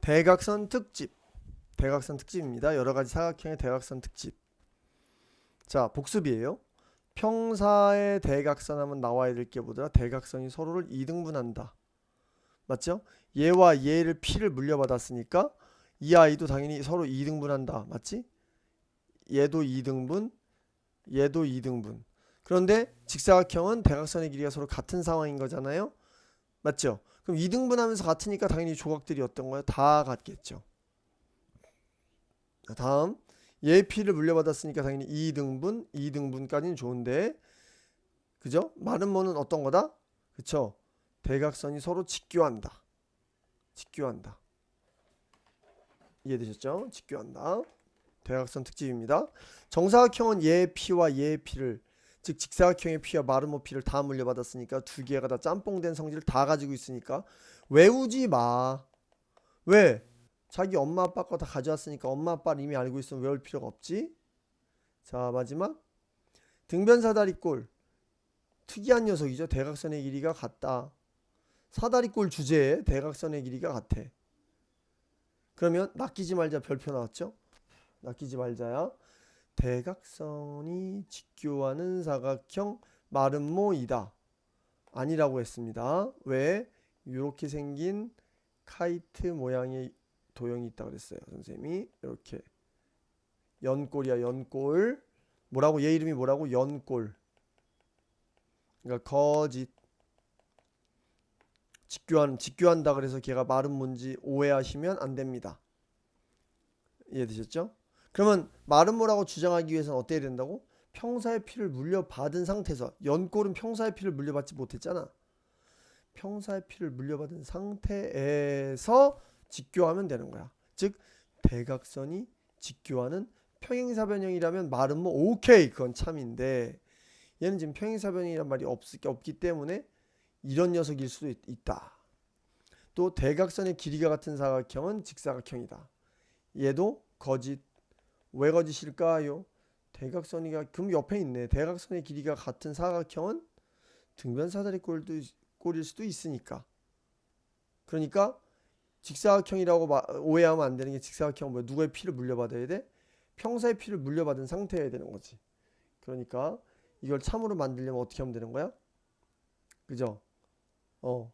대각선 특집. 대각선 특집입니다. 여러 가지 사각형의 대각선 특집. 자, 복습이에요. 평사의 대각선 하면 나와야 될 게 뭐더라? 대각선이 서로를 이등분한다. 맞죠? 얘와 얘를 p를 물려받았으니까 이 아이도 당연히 서로 이등분한다. 맞지? 얘도 이등분, 얘도 이등분. 그런데 직사각형은 대각선의 길이가 서로 같은 상황인 거잖아요. 맞죠? 그럼 이등분하면서 같으니까 당연히 조각들이 어떤 거예요? 다 같겠죠. 자, 다음 얘 p를 물려받았으니까 당연히 2등분, 2등분까지는 좋은데 그죠? 마른 모는 어떤 거다? 그쵸? 대각선이 서로 직교한다. 직교한다. 이해되셨죠? 직교한다. 대각선 특집입니다. 정사각형은 얘 p를 즉 직사각형의 p와 마르모 p를 다 물려받았으니까 두 개가 다 짬뽕된 성질을 다 가지고 있으니까 외우지 마. 왜? 자기 엄마 아빠 거 다 가져왔으니까 엄마 아빠를 이미 알고 있으면 외울 필요가 없지. 자 마지막 등변 사다리꼴 특이한 녀석이죠. 대각선의 길이가 같다. 사다리꼴 주제에 대각선의 길이가 같아. 그러면 낚이지 말자 별표 나왔죠? 낚이지 말자야. 대각선이 직교하는 사각형 마름모이다. 아니라고 했습니다. 왜? 이렇게 생긴 카이트 모양의 도형이 있다 그랬어요. 선생님이 이렇게 연골이야 연골. 뭐라고 얘 이름이 뭐라고 연골. 그러니까 거짓. 직교한 직교한다 그래서 걔가 말은 뭔지 오해하시면 안 됩니다. 이해되셨죠? 그러면 뭐라고 주장하기 위해서는 어때야 된다고? 평사의 피를 물려받은 상태에서 연골은 평사의 피를 물려받지 못했잖아. 평사의 피를 물려받은 상태에서 직교하면 되는 거야. 즉 대각선이 직교하는 평행사변형이라면 말은 뭐 오케이 그건 참인데 얘는 지금 평행사변형이란 말이 없, 없기 때문에 이런 녀석일 수도 있, 있다. 또 대각선의 길이가 같은 사각형은 직사각형이다. 얘도 거짓. 왜 거짓일까요? 대각선이가 그럼 옆에 있네. 대각선의 길이가 같은 사각형은 등변사다리 꼴일 수도 있으니까. 그러니까 직사각형이라고 마- 오해하면 안 되는 게 직사각형은 뭐야? 누구의 피를 물려받아야 돼? 평사의 피를 물려받은 상태여야 되는 거지. 그러니까 이걸 참으로 만들려면 어떻게 하면 되는 거야? 그죠? 어,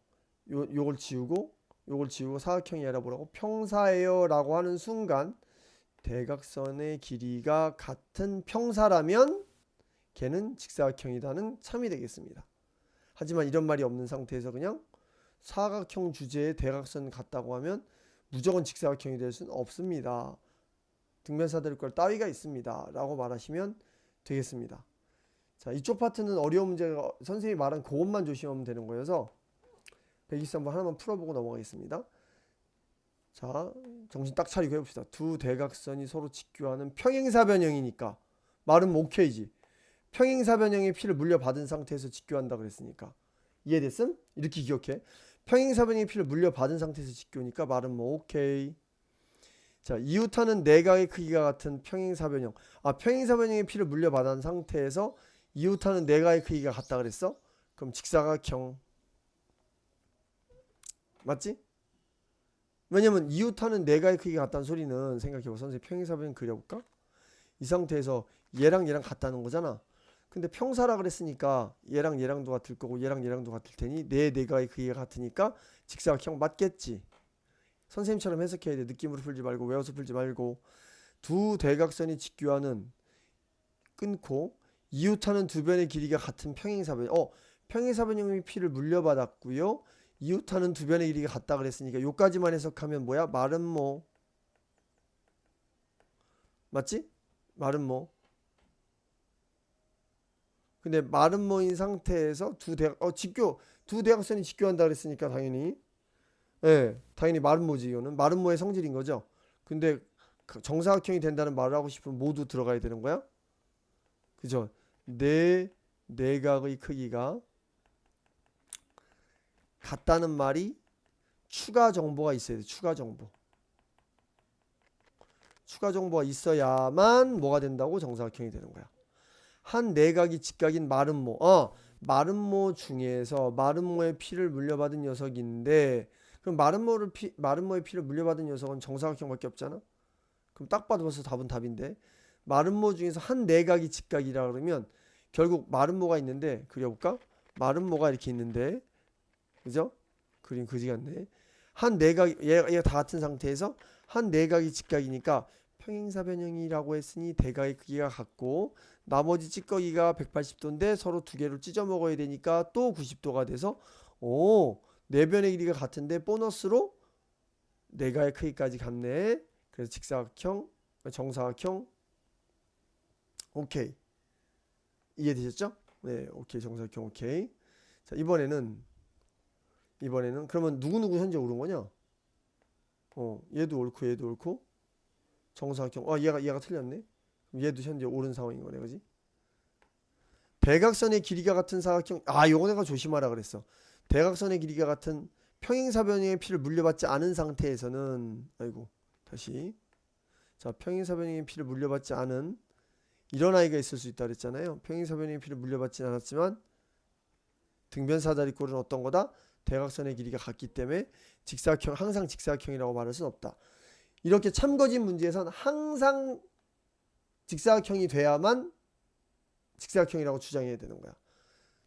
요 요걸 지우고 요걸 지우고 사각형이 알아보라고 평사예요라고 하는 순간 대각선의 길이가 같은 평사라면 걔는 직사각형이다는 참이 되겠습니다. 하지만 이런 말이 없는 상태에서 그냥 사각형 주제에 대각선 같다고 하면 무조건 직사각형이 될 수는 없습니다. 등변사들 걸 따위가 있습니다. 라고 말하시면 되겠습니다. 자, 이쪽 파트는 어려운 문제가 선생님이 말한 그것만 조심하면 되는 거여서 123번 하나만 풀어보고 넘어가겠습니다. 자, 정신 딱 차리고 해봅시다. 두 대각선이 서로 직교하는 평행사변형이니까 말은 오케이지. 평행사변형의 피를 물려받은 상태에서 직교한다 그랬으니까 이해됐음? 이렇게 기억해. 평행사변형의 피를 물려받은 상태에서 직교니까 말은 뭐 오케이. 자, 이웃하는 내각의 크기가 같은 평행사변형. 아, 평행사변형의 피를 물려받은 상태에서 이웃하는 내각의 크기가 같다 그랬어? 그럼 직사각형. 맞지? 왜냐면 이웃하는 내가의 크기가 같다는 소리는 생각해봐. 선생님 평행사변 그려볼까? 이 상태에서 얘랑 얘랑 같다는 거잖아. 근데 평사라 그랬으니까 얘랑 얘랑도 같을 거고 얘랑 얘랑도 같을 테니 내 내가의 크기가 같으니까 직사각형 맞겠지. 선생님처럼 해석해야 돼. 느낌으로 풀지 말고 외워서 풀지 말고. 두 대각선이 직교하는 끊고 이웃하는 두 변의 길이가 같은 평행사변. 어 평행사변형의 피를 물려받았고요 이웃하는 두 변의 길이가 같다 그랬으니까 요까지만 해석하면 뭐야? 말은 뭐? 맞지? 말은 뭐? 근데 말은 뭐인 상태에서 두 대각 어 직교 두 대각선이 직교한다 그랬으니까 당연히. 예 당연히 말은 뭐지 이거는? 말은 뭐의 성질인 거죠? 근데 그 정사각형이 된다는 말을 하고 싶으면 모두 들어가야 되는 거야? 그죠? 네 내각의 크기가 같다는 말이 추가 정보가 있어야 돼. 추가 정보. 추가 정보가 있어야만 뭐가 된다고 정사각형이 되는 거야. 한 내각이 직각인 마름모. 어, 마름모 중에서 마름모의 피를 물려받은 녀석인데 그럼 마른 모를 피 마른 모의 피를 물려받은 녀석은 정사각형밖에 없잖아. 그럼 딱 봐도 벌써 답은 답인데 마른 모 중에서 한 내각이 직각이라 그러면 결국 마른 모가 있는데 그려볼까? 마른 모가 이렇게 있는데 그죠? 그림 그지 같네. 한 내각 얘가, 얘가 다 같은 상태에서 한 내각이 직각이니까 평행사 변형이라고 했으니 대각의 크기가 같고 나머지 찌꺼기가 180도인데 서로 두 개를 찢어 먹어야 되니까 또 90도가 돼서 오 내변의 길이가 같은데 보너스로 내가의 크기까지 같네. 그래서 직사각형, 정사각형. 오케이. 이해되셨죠? 네, 오케이. 정사각형 오케이. 자, 이번에는 이번에는 그러면 누구누구 현재 옳은 거냐? 어, 얘도 옳고 얘도 옳고 정사각형. 아, 얘가 얘가 틀렸네. 얘도 현재 옳은 상황인 거네. 그지? 대각선의 길이가 같은 사각형. 아, 요거 내가 조심하라 그랬어. 대각선의 길이가 같은 평행사변형의 피를 물려받지 않은 상태에서는 아이고 다시 자 평행사변형의 피를 물려받지 않은 이런 아이가 있을 수 있다 그랬잖아요 평행사변형의 피를 물려받지 않았지만 등변사다리 꼴은 어떤 거다 대각선의 길이가 같기 때문에 직사각형 항상 직사각형이라고 말할 수는 없다 이렇게 참거진 문제에선 항상 직사각형이 돼야만 직사각형이라고 주장해야 되는 거야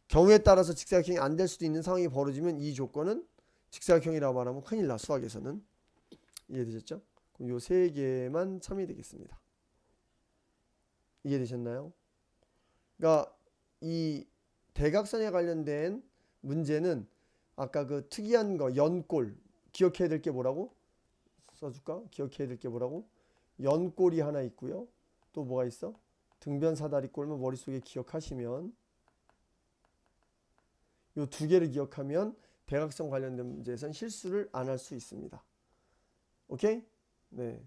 경우에 따라서 직사각형이 안 될 수도 있는 상황이 벌어지면 이 조건은 직사각형이라고 말하면 큰일 나 수학에서는 이해되셨죠? 그럼 요 세 개만 참이 되겠습니다. 이해되셨나요? 그러니까 이 대각선에 관련된 문제는 아까 그 특이한 거 연골 기억해야 될 게 뭐라고 써줄까? 기억해야 될 게 뭐라고? 연골이 하나 있고요. 또 뭐가 있어? 등변 사다리꼴만 머릿속에 기억하시면 요 두 개를 기억하면 대각선 관련된 문제에선 실수를 안 할 수 있습니다. 오케이? 네.